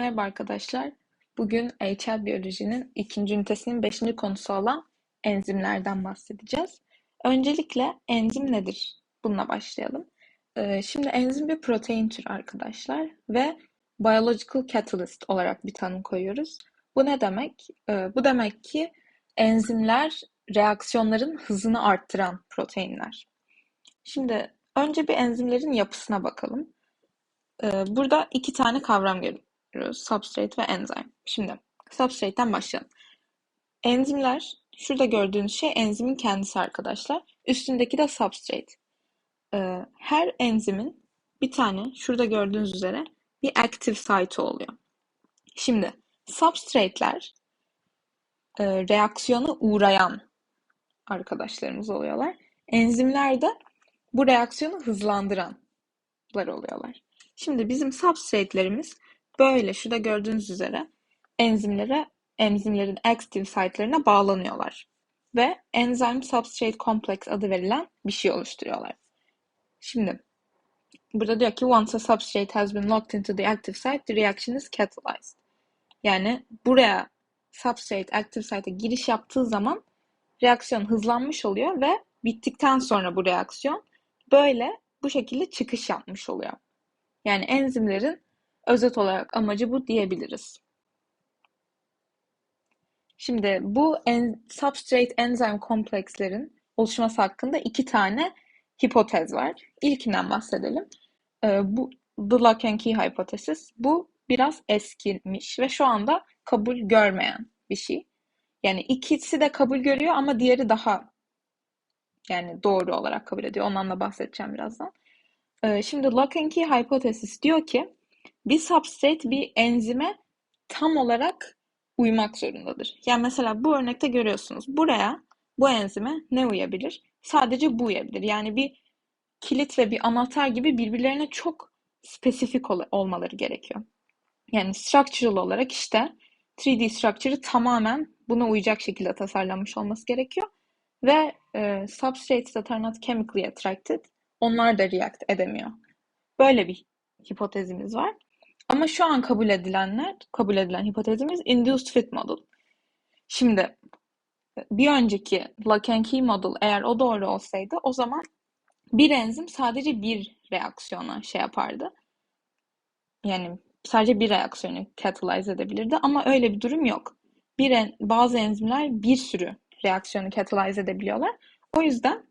Merhaba arkadaşlar. Bugün HL Biyoloji'nin ikinci ünitesinin beşinci konusu olan enzimlerden bahsedeceğiz. Öncelikle enzim nedir? Bununla başlayalım. Ee, şimdi enzim bir protein türü arkadaşlar ve biological catalyst olarak bir tanım koyuyoruz. Bu ne demek? Ee, bu demek ki enzimler reaksiyonların hızını arttıran proteinler. Şimdi önce bir enzimlerin yapısına bakalım. Ee, burada iki tane kavram görüyoruz. Substrate ve enzim. Şimdi substrate'ten başlayalım. Enzimler, şurada gördüğünüz şey enzimin kendisi arkadaşlar. Üstündeki de substrate. Ee, her enzimin bir tane, şurada gördüğünüz üzere bir active site oluyor. Şimdi substrate'ler e, reaksiyona uğrayan arkadaşlarımız oluyorlar. Enzimler de bu reaksiyonu hızlandıranlar oluyorlar. Şimdi bizim substrate'lerimiz böyle şurada gördüğünüz üzere enzimlere, enzimlerin active site'lerine bağlanıyorlar. Ve enzyme substrate complex adı verilen bir şey oluşturuyorlar. Şimdi burada diyor ki once a substrate has been locked into the active site, the reaction is catalyzed. Yani buraya substrate active site'e giriş yaptığı zaman reaksiyon hızlanmış oluyor ve bittikten sonra bu reaksiyon böyle bu şekilde çıkış yapmış oluyor. Yani enzimlerin özet olarak amacı bu diyebiliriz. Şimdi bu en, substrate enzim komplekslerin oluşması hakkında iki tane hipotez var. İlkinden bahsedelim. Ee, bu Lock and Key hypothesis. Bu biraz eskimiş ve şu anda kabul görmeyen bir şey. Yani ikisi de kabul görüyor ama diğeri daha yani doğru olarak kabul ediyor. Ondan da bahsedeceğim birazdan. Ee, şimdi Lock and Key hypothesis diyor ki bir substrate bir enzime tam olarak uymak zorundadır. Yani mesela bu örnekte görüyorsunuz. Buraya bu enzime ne uyabilir? Sadece bu uyabilir. Yani bir kilit ve bir anahtar gibi birbirlerine çok spesifik ol olmaları gerekiyor. Yani structural olarak işte 3D structure'ı tamamen buna uyacak şekilde tasarlanmış olması gerekiyor. Ve e, substrates that are not chemically attracted onlar da react edemiyor. Böyle bir hipotezimiz var. Ama şu an kabul edilenler, kabul edilen hipotezimiz induced fit model. Şimdi bir önceki Lock and Key model eğer o doğru olsaydı o zaman bir enzim sadece bir reaksiyona şey yapardı. Yani sadece bir reaksiyonu catalyze edebilirdi ama öyle bir durum yok. Bir en, bazı enzimler bir sürü reaksiyonu catalyze edebiliyorlar. O yüzden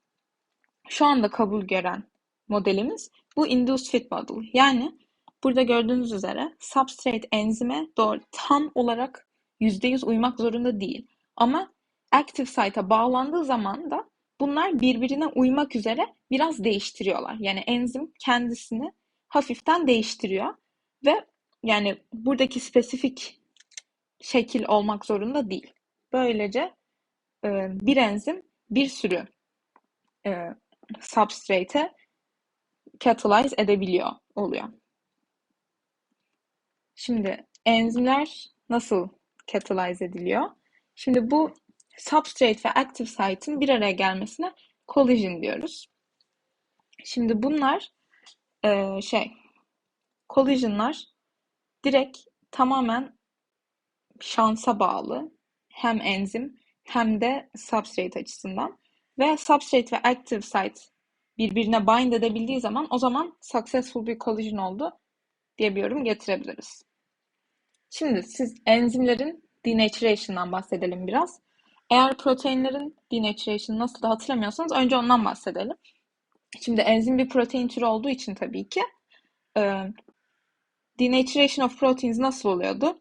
şu anda kabul gören modelimiz bu induced fit model. Yani burada gördüğünüz üzere substrate enzime doğru tam olarak %100 uymak zorunda değil. Ama active site'a bağlandığı zaman da bunlar birbirine uymak üzere biraz değiştiriyorlar. Yani enzim kendisini hafiften değiştiriyor ve yani buradaki spesifik şekil olmak zorunda değil. Böylece bir enzim bir sürü substrate'e catalyze edebiliyor oluyor. Şimdi enzimler nasıl catalyze ediliyor? Şimdi bu substrate ve active site'in bir araya gelmesine collision diyoruz. Şimdi bunlar e, şey collision'lar direkt tamamen şansa bağlı hem enzim hem de substrate açısından ve substrate ve active site birbirine bind edebildiği zaman o zaman successful bir collision oldu diye bir yorum getirebiliriz. Şimdi siz enzimlerin denaturation'dan bahsedelim biraz. Eğer proteinlerin denaturation nasıl da hatırlamıyorsanız önce ondan bahsedelim. Şimdi enzim bir protein türü olduğu için tabii ki e, denaturation of proteins nasıl oluyordu?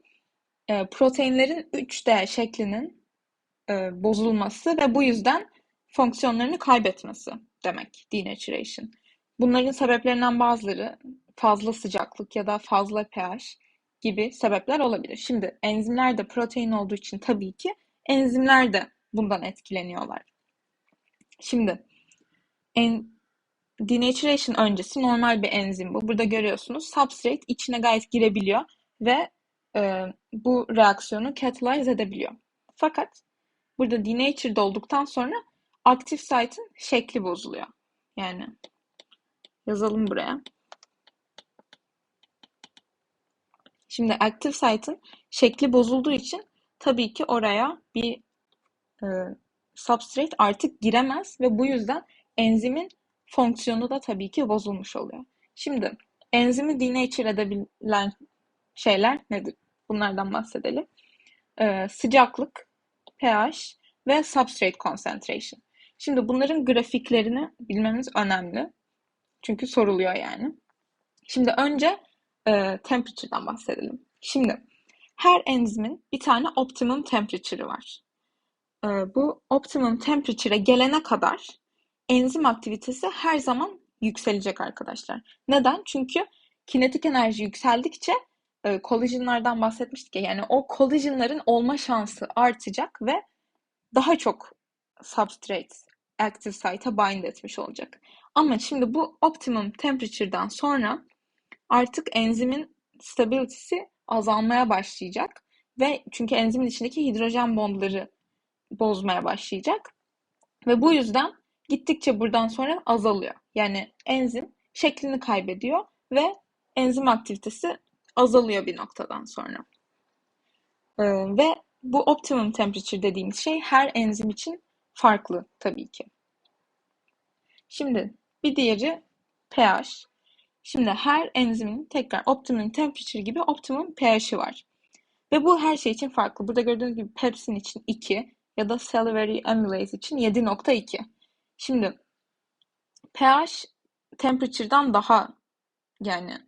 E, proteinlerin 3D şeklinin e, bozulması ve bu yüzden fonksiyonlarını kaybetmesi demek denaturation. Bunların sebeplerinden bazıları fazla sıcaklık ya da fazla pH gibi sebepler olabilir. Şimdi enzimler de protein olduğu için tabii ki enzimler de bundan etkileniyorlar. Şimdi en, denaturation öncesi normal bir enzim bu. Burada görüyorsunuz substrate içine gayet girebiliyor ve e, bu reaksiyonu catalyze edebiliyor. Fakat burada denatured olduktan sonra aktif site'ın şekli bozuluyor. Yani yazalım buraya. Şimdi active site'ın şekli bozulduğu için tabii ki oraya bir e, substrate artık giremez ve bu yüzden enzimin fonksiyonu da tabii ki bozulmuş oluyor. Şimdi enzimi denature edebilen şeyler nedir? Bunlardan bahsedelim. Ee, sıcaklık, pH ve substrate concentration. Şimdi bunların grafiklerini bilmemiz önemli. Çünkü soruluyor yani. Şimdi önce e, temperature'dan bahsedelim. Şimdi her enzimin bir tane optimum temperature'ı var. E, bu optimum temperature'e gelene kadar enzim aktivitesi her zaman yükselecek arkadaşlar. Neden? Çünkü kinetik enerji yükseldikçe e, collision'lardan bahsetmiştik ya yani o collision'ların olma şansı artacak ve daha çok substrate active site'a bind etmiş olacak. Ama şimdi bu optimum temperature'dan sonra artık enzimin stability'si azalmaya başlayacak ve çünkü enzimin içindeki hidrojen bondları bozmaya başlayacak ve bu yüzden gittikçe buradan sonra azalıyor. Yani enzim şeklini kaybediyor ve enzim aktivitesi azalıyor bir noktadan sonra. Ee, ve bu optimum temperature dediğimiz şey her enzim için farklı tabii ki. Şimdi bir diğeri pH. Şimdi her enzimin tekrar optimum temperature gibi optimum pH'i var. Ve bu her şey için farklı. Burada gördüğünüz gibi pepsin için 2 ya da salivary amylase için 7.2. Şimdi pH temperature'dan daha yani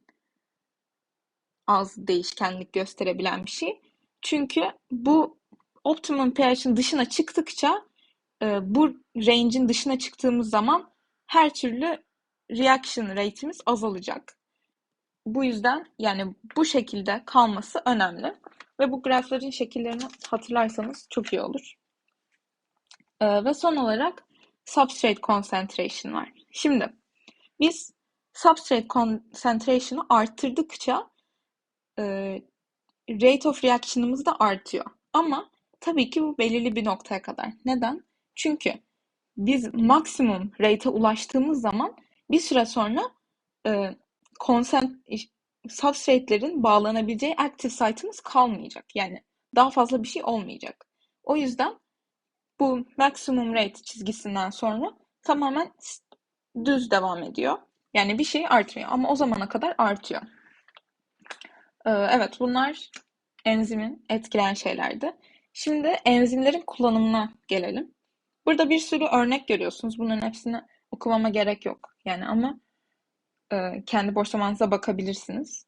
az değişkenlik gösterebilen bir şey. Çünkü bu optimum pH'in dışına çıktıkça e, bu range'in dışına çıktığımız zaman her türlü reaction rate'imiz azalacak. Bu yüzden yani bu şekilde kalması önemli. Ve bu grafların şekillerini hatırlarsanız çok iyi olur. Ee, ve son olarak substrate concentration var. Şimdi biz substrate concentration'ı arttırdıkça e, rate of reaction'ımız da artıyor. Ama tabii ki bu belirli bir noktaya kadar. Neden? Çünkü biz maksimum rate'e ulaştığımız zaman bir süre sonra e, consent, substrate'lerin bağlanabileceği active site'ımız kalmayacak. Yani daha fazla bir şey olmayacak. O yüzden bu maximum rate çizgisinden sonra tamamen düz devam ediyor. Yani bir şey artmıyor ama o zamana kadar artıyor. Ee, evet bunlar enzimin etkileyen şeylerdi. Şimdi enzimlerin kullanımına gelelim. Burada bir sürü örnek görüyorsunuz. Bunların hepsini okumama gerek yok. Yani ama e, kendi boş zamanınıza bakabilirsiniz.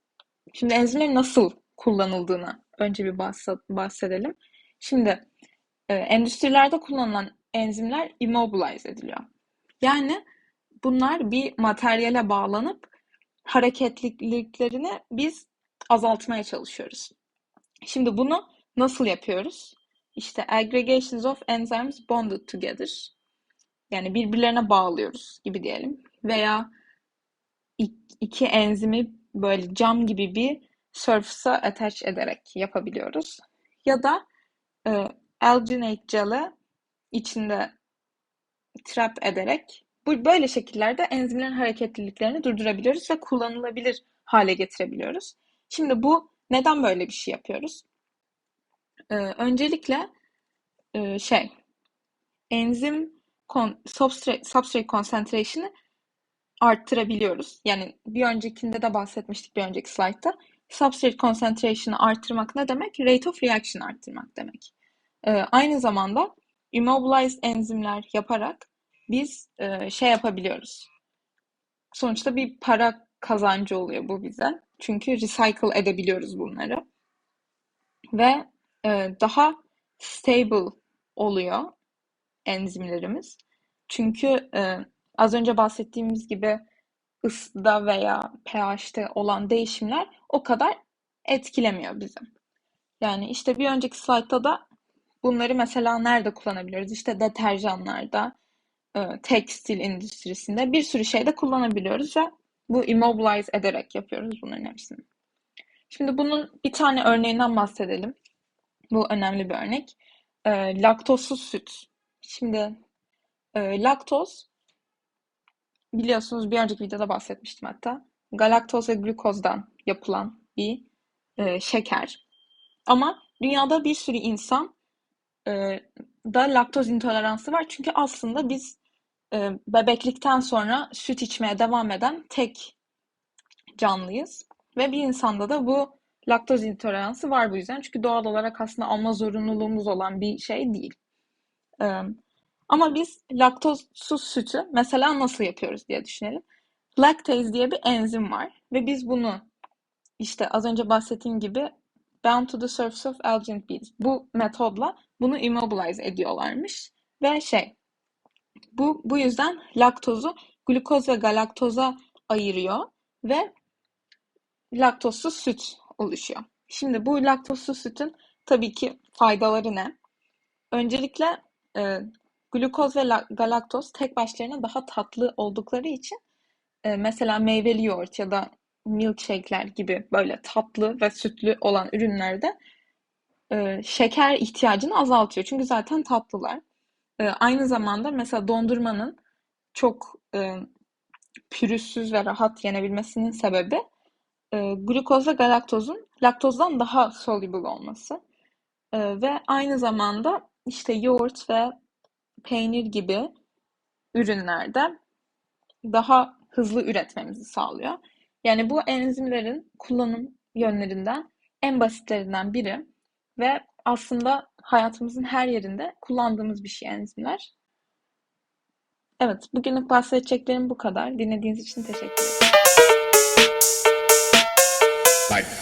Şimdi enzimlerin nasıl kullanıldığına önce bir bahsedelim. Şimdi e, endüstrilerde kullanılan enzimler immobilize ediliyor. Yani bunlar bir materyale bağlanıp hareketliliklerini biz azaltmaya çalışıyoruz. Şimdi bunu nasıl yapıyoruz? İşte aggregations of enzymes bonded together. Yani birbirlerine bağlıyoruz gibi diyelim. Veya iki enzimi böyle cam gibi bir surface'a attach ederek yapabiliyoruz. Ya da e, alginate gel'e içinde trap ederek bu böyle şekillerde enzimlerin hareketliliklerini durdurabiliyoruz ve kullanılabilir hale getirebiliyoruz. Şimdi bu neden böyle bir şey yapıyoruz? Ee, öncelikle e, şey enzim kon, substrate, substrate concentration'ı arttırabiliyoruz. Yani bir öncekinde de bahsetmiştik bir önceki slaytta. Substrate concentration'ı arttırmak ne demek? Rate of reaction arttırmak demek. Ee, aynı zamanda immobilized enzimler yaparak biz e, şey yapabiliyoruz. Sonuçta bir para kazancı oluyor bu bize. Çünkü recycle edebiliyoruz bunları. Ve e, daha stable oluyor enzimlerimiz. Çünkü e, az önce bahsettiğimiz gibi ısıda veya pH'te olan değişimler o kadar etkilemiyor bizi. Yani işte bir önceki slaytta da bunları mesela nerede kullanabiliyoruz? İşte deterjanlarda, e, tekstil endüstrisinde bir sürü şeyde kullanabiliyoruz ve bu immobilize ederek yapıyoruz bunların hepsini. Şimdi bunun bir tane örneğinden bahsedelim. Bu önemli bir örnek. E, laktozsuz süt. Şimdi e, laktoz biliyorsunuz bir önceki videoda bahsetmiştim hatta. Galaktoz ve glukozdan yapılan bir e, şeker. Ama dünyada bir sürü insan e, da laktoz intoleransı var. Çünkü aslında biz e, bebeklikten sonra süt içmeye devam eden tek canlıyız. Ve bir insanda da bu laktoz intoleransı var bu yüzden. Çünkü doğal olarak aslında alma zorunluluğumuz olan bir şey değil. Ee, ama biz laktozsuz sütü mesela nasıl yapıyoruz diye düşünelim. Lactase diye bir enzim var ve biz bunu işte az önce bahsettiğim gibi bound to the surface of alginate beads. Bu metodla bunu immobilize ediyorlarmış ve şey bu bu yüzden laktozu glukoz ve galaktoza ayırıyor ve laktozsuz süt oluşuyor. Şimdi bu laktozsuz sütün tabii ki faydaları ne? Öncelikle e, glukoz ve galaktoz tek başlarına daha tatlı oldukları için e, mesela meyveli yoğurt ya da milkshake'ler gibi böyle tatlı ve sütlü olan ürünlerde e, şeker ihtiyacını azaltıyor. Çünkü zaten tatlılar. E, aynı zamanda mesela dondurmanın çok pürüzsüz ve rahat yenebilmesinin sebebi glukoz ve galaktozun laktozdan daha soluble olması. Ve aynı zamanda işte yoğurt ve peynir gibi ürünlerde daha hızlı üretmemizi sağlıyor. Yani bu enzimlerin kullanım yönlerinden en basitlerinden biri ve aslında hayatımızın her yerinde kullandığımız bir şey enzimler. Evet, bugünlük bahsedeceklerim bu kadar. Dinlediğiniz için teşekkür ederim. Bye.